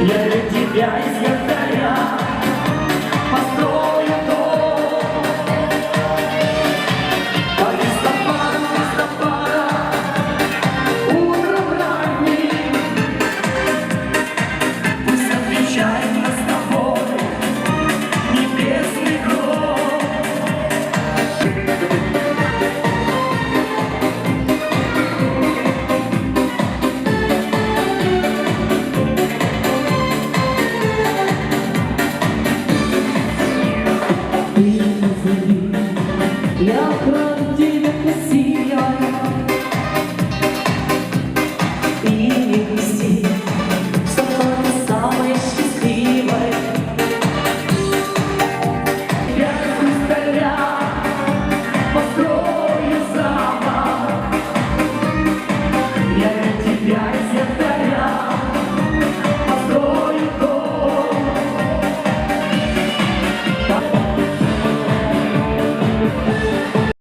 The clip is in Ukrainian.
Я для тебя из No.